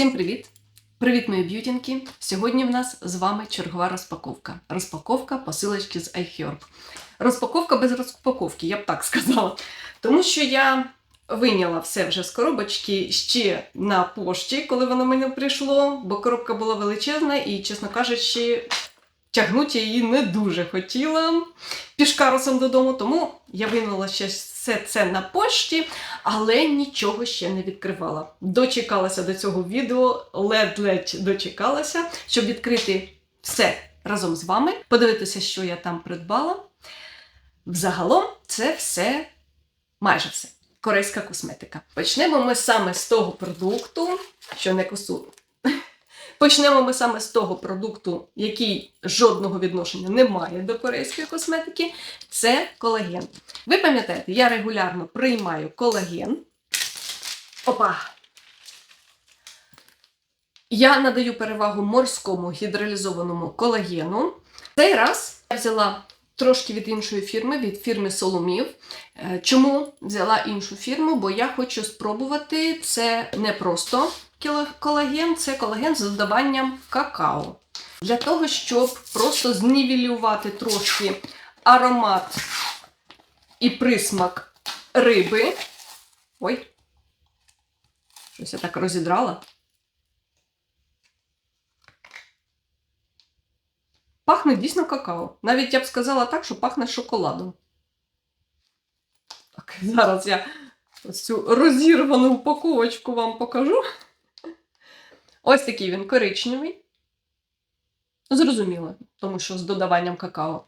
Всім привіт! Привіт, мої б'ютінки! Сьогодні в нас з вами чергова розпаковка. Розпаковка посилочки з iHerb. Розпаковка без розпаковки, я б так сказала. Тому що я вийняла все вже з коробочки ще на пошті, коли воно мені прийшло, бо коробка була величезна і, чесно кажучи, тягнути її не дуже хотіла пішкарусом додому, тому я винула ще все це на пошті, але нічого ще не відкривала. Дочекалася до цього відео, ледь-ледь дочекалася, щоб відкрити все разом з вами, подивитися, що я там придбала. Взагалом, це все, майже все. Корейська косметика. Почнемо ми саме з того продукту, що не косу. Почнемо ми саме з того продукту, який жодного відношення не має до корейської косметики. Це колаген. Ви пам'ятаєте, я регулярно приймаю колаген. Опа! Я надаю перевагу морському гідролізованому колагену. Цей раз я взяла трошки від іншої фірми, від фірми Соломів. Е, Чому взяла іншу фірму? Бо я хочу спробувати це не просто колаген, це колаген з додаванням какао. Для того, щоб просто знівелювати трошки аромат і присмак риби. Ой, щось я так розідрала. Пахне дійсно какао. Навіть я б сказала так, що пахне шоколадом. Так, зараз я ось цю розірвану упаковочку вам покажу. Ось такий він коричневий. Зрозуміло, тому що з додаванням какао.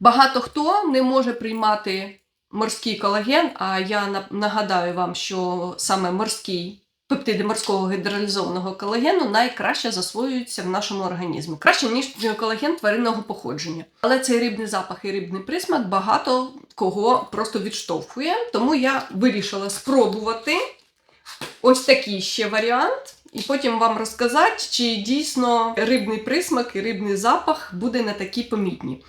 Багато хто не може приймати морський колаген, а я нагадаю вам, що саме морський пептиди морського гідролізованого колагену найкраще засвоюються в нашому організмі. Краще, ніж колаген тваринного походження. Але цей рибний запах і рибний присмак багато кого просто відштовхує. Тому я вирішила спробувати ось такий ще варіант. І потім вам розказати, чи дійсно рибний присмак і рибний запах буде не такі помітні.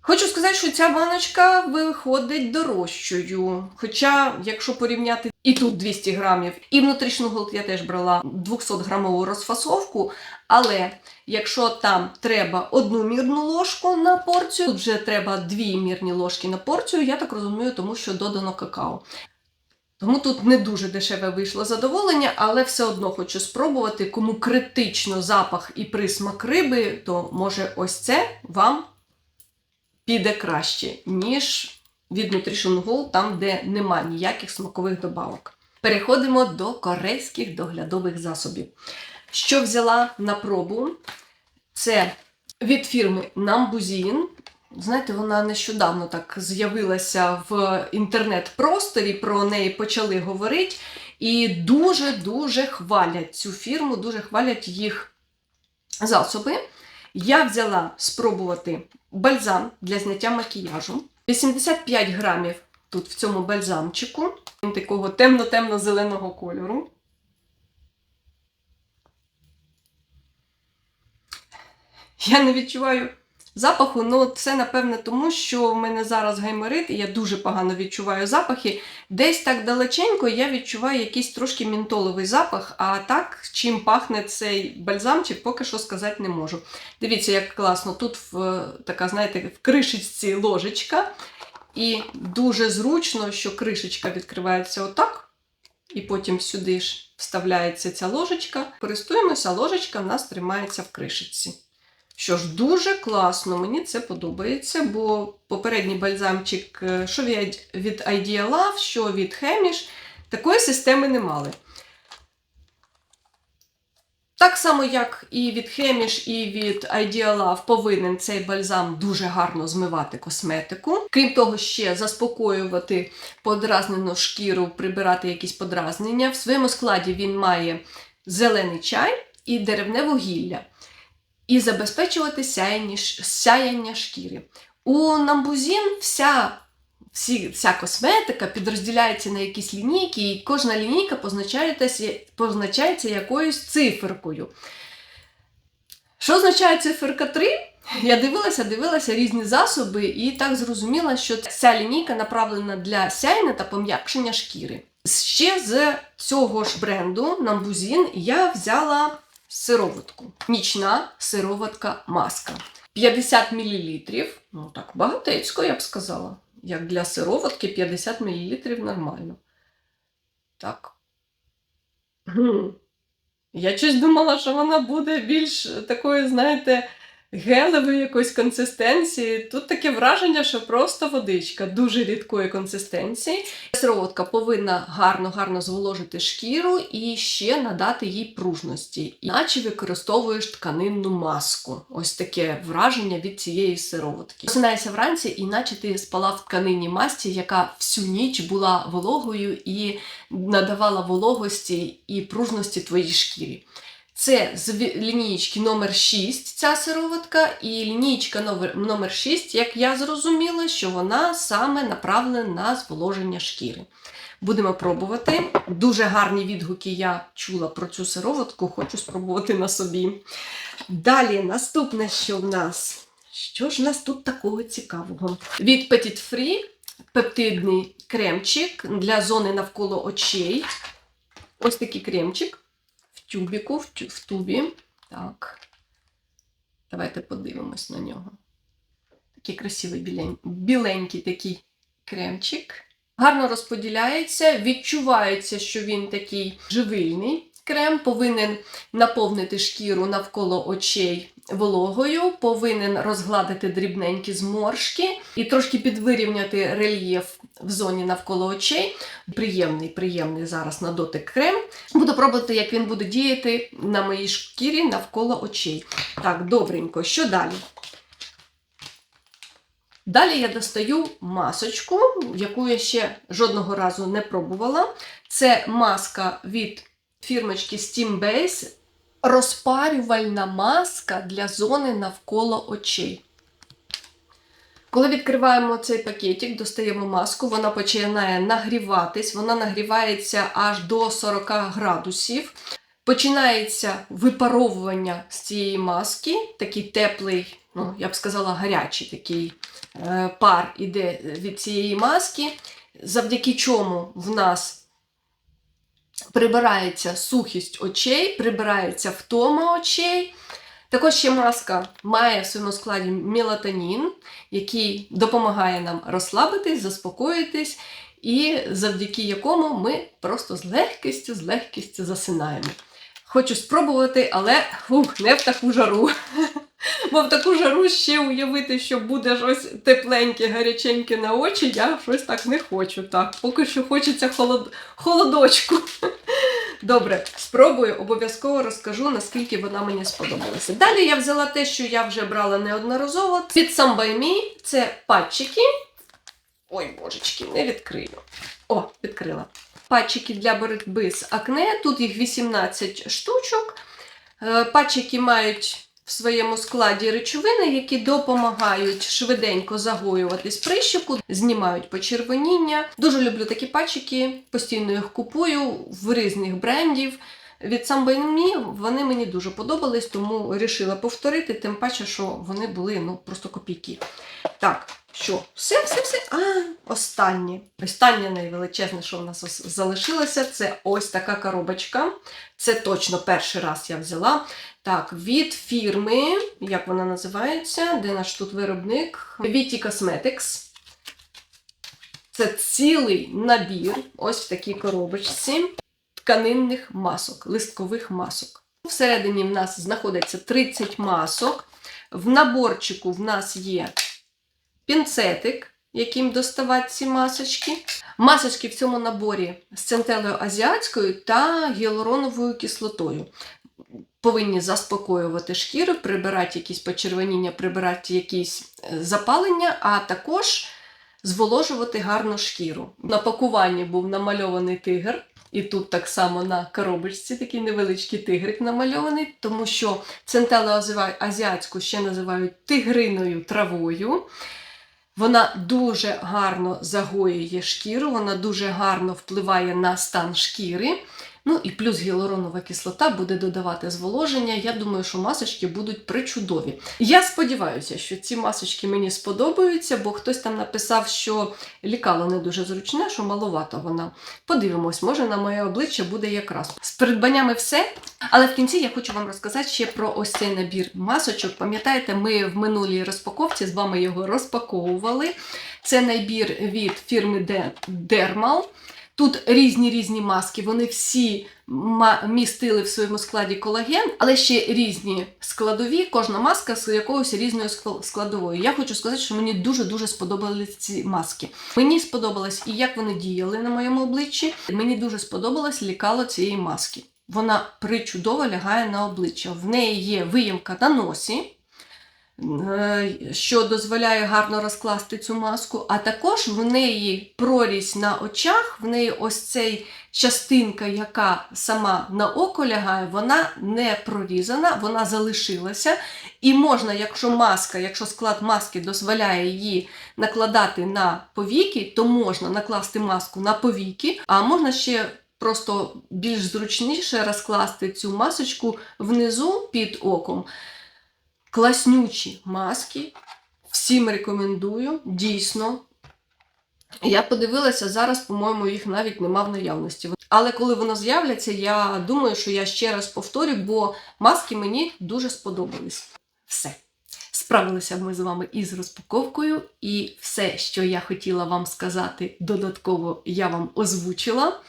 Хочу сказати, що ця баночка виходить дорожчою. Хоча, якщо порівняти і тут 200 грамів, і внутрішню голд я теж брала 200 грамову розфасовку. Але якщо там треба одну мірну ложку на порцію, тут вже треба дві мірні ложки на порцію, я так розумію, тому що додано какао. Тому тут не дуже дешеве вийшло задоволення, але все одно хочу спробувати. Кому критично запах і присмак риби, то може ось це вам піде краще, ніж від Nutrition Gold, там, де нема ніяких смакових добавок. Переходимо до корейських доглядових засобів. Що взяла на пробу? Це від фірми Nambusin. Знаєте, вона нещодавно так з'явилася в інтернет-просторі, про неї почали говорити. І дуже-дуже хвалять цю фірму, дуже хвалять їх засоби. Я взяла спробувати бальзам для зняття макіяжу. 85 грамів тут в цьому бальзамчику. Він такого темно-темно-зеленого кольору. Я не відчуваю запаху, ну це напевне тому, що в мене зараз гайморит, і я дуже погано відчуваю запахи. Десь так далеченько я відчуваю якийсь трошки мінтоловий запах, а так, чим пахне цей бальзамчик, поки що сказати не можу. Дивіться, як класно. Тут в, така, знаєте, в кришечці ложечка. І дуже зручно, що кришечка відкривається отак, і потім сюди ж вставляється ця ложечка. Користуємося, ложечка в нас тримається в кришечці. Що ж, дуже класно, мені це подобається, бо попередній бальзамчик, е, що від, Idea Love, що від Hemish, такої системи не мали. Так само, як і від Hemish, і від Idea Love повинен цей бальзам дуже гарно змивати косметику. Крім того, ще заспокоювати подразнену шкіру, прибирати якісь подразнення. В своєму складі він має зелений чай і деревне вугілля і забезпечувати сяяння, шкіри. У Намбузін вся, всі, вся косметика підрозділяється на якісь лінійки, і кожна лінійка позначається, позначається якоюсь циферкою. Що означає циферка 3? Я дивилася, дивилася різні засоби і так зрозуміла, що ця лінійка направлена для сяєння та пом'якшення шкіри. Ще з цього ж бренду Намбузін я взяла сироватку. Нічна сироватка маска. 50 мл. Ну так, багатецько, я б сказала. Як для сироватки 50 мл нормально. Так. Я щось думала, що вона буде більш такою, знаєте, гелевої якоїсь консистенції. Тут таке враження, що просто водичка дуже рідкої консистенції. Сироватка повинна гарно-гарно зволожити шкіру і ще надати їй пружності, іначе використовуєш тканинну маску. Ось таке враження від цієї сироватки. Просинаєшся вранці, іначе ти спала в тканинній масці, яка всю ніч була вологою і надавала вологості і пружності твоїй шкірі. Це з лінієчки номер 6 ця сироватка, і лінієчка номер, номер 6, як я зрозуміла, що вона саме направлена на зволоження шкіри. Будемо пробувати. Дуже гарні відгуки я чула про цю сироватку, хочу спробувати на собі. Далі, наступне, що в нас? Що ж в нас тут такого цікавого? Від Petit Free пептидний кремчик для зони навколо очей. Ось такий кремчик тюбіку, в, тубі. Так. Давайте подивимось на нього. Такий красивий білень- біленький такий кремчик. Гарно розподіляється, відчувається, що він такий живильний. Крем повинен наповнити шкіру навколо очей вологою, повинен розгладити дрібненькі зморшки і трошки підвирівняти рельєф в зоні навколо очей. Приємний, приємний зараз на дотик крем. Буду пробувати, як він буде діяти на моїй шкірі навколо очей. Так, добренько, що далі? Далі я достаю масочку, яку я ще жодного разу не пробувала. Це маска від фірмочки Steam Base. Розпарювальна маска для зони навколо очей. Коли відкриваємо цей пакетик, достаємо маску, вона починає нагріватись, вона нагрівається аж до 40 градусів. Починається випаровування з цієї маски, такий теплий, ну, я б сказала, гарячий такий е, пар іде від цієї маски, завдяки чому в нас прибирається сухість очей, прибирається втома очей. Також ще маска має в своєму складі мелатонін, який допомагає нам розслабитись, заспокоїтись, і завдяки якому ми просто з легкістю, з легкістю засинаємо. Хочу спробувати, але фух, не в таку жару. Бо в таку жару ще уявити, що буде щось тепленьке, гаряченьке на очі, я щось так не хочу. Так, поки що хочеться холод... холодочку. Добре, спробую, обов'язково розкажу, наскільки вона мені сподобалася. Далі я взяла те, що я вже брала неодноразово. By Me це патчики. Ой, божечки, не відкрию. О, відкрила. Патчики для боротьби з акне. Тут їх 18 штучок. Е, Патчики мають в своєму складі речовини, які допомагають швиденько загоюватись прищику, знімають почервоніння. Дуже люблю такі пачки, постійно їх купую в різних брендів. Від Me вони мені дуже подобались, тому вирішила повторити, тим паче, що вони були ну, просто копійки. Так, що, все, все, все. А, останнє. Останнє найвеличезне, що в нас залишилося, це ось така коробочка. Це точно перший раз я взяла. Так, від фірми, як вона називається? Де наш тут виробник? Viti Cosmetics. Це цілий набір, ось в такій коробочці тканинних масок, листкових масок. Всередині в нас знаходиться 30 масок. В наборчику в нас є пінцетик, яким доставати ці масочки. Масочки в цьому наборі з центелею азіатською та гіалуроновою кислотою. Повинні заспокоювати шкіру, прибирати якісь почервоніння, прибирати якісь е, запалення, а також зволожувати гарну шкіру. На пакуванні був намальований тигр, і тут так само на коробочці такий невеличкий тигрик намальований, тому що центелу азіатську ще називають тигриною травою. Вона дуже гарно загоює шкіру, вона дуже гарно впливає на стан шкіри. Ну і плюс гіалуронова кислота буде додавати зволоження. Я думаю, що масочки будуть причудові. Я сподіваюся, що ці масочки мені сподобаються, бо хтось там написав, що лікало не дуже зручне, що маловато вона. Подивимось, може на моє обличчя буде якраз. З придбаннями все. Але в кінці я хочу вам розказати ще про ось цей набір масочок. Пам'ятаєте, ми в минулій розпаковці з вами його розпаковували. Це набір від фірми De- Dermal. Тут різні різні маски, вони всі містили в своєму складі колаген, але ще різні складові, кожна маска з якоюсь різною складовою. Я хочу сказати, що мені дуже-дуже сподобались ці маски. Мені сподобалось і як вони діяли на моєму обличчі. Мені дуже сподобалось лікало цієї маски. Вона причудово лягає на обличчя. В неї є виїмка на носі, що дозволяє гарно розкласти цю маску, а також в неї прорізь на очах, в неї ось цей частинка, яка сама на око лягає, вона не прорізана, вона залишилася. І можна, якщо маска, якщо склад маски дозволяє її накладати на повіки, то можна накласти маску на повіки, а можна ще просто більш зручніше розкласти цю масочку внизу під оком. Класнючі маски. Всім рекомендую, дійсно. Я подивилася, зараз, по-моєму, їх навіть нема в наявності. Але коли воно з'являться, я думаю, що я ще раз повторю, бо маски мені дуже сподобались. Все. Справилися ми з вами із розпаковкою, і все, що я хотіла вам сказати, додатково я вам озвучила.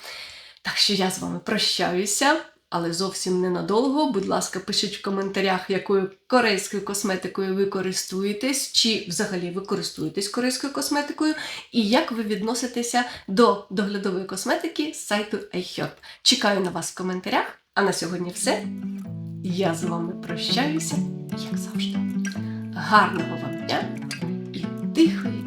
Так що я з вами прощаюся, але зовсім ненадовго. Будь ласка, пишіть в коментарях, якою корейською косметикою ви користуєтесь, чи взагалі ви користуєтесь корейською косметикою, і як ви відноситеся до доглядової косметики з сайту iHerb. Чекаю на вас в коментарях. А на сьогодні все. Я з вами прощаюся, як завжди. Гарного вам дня і тихої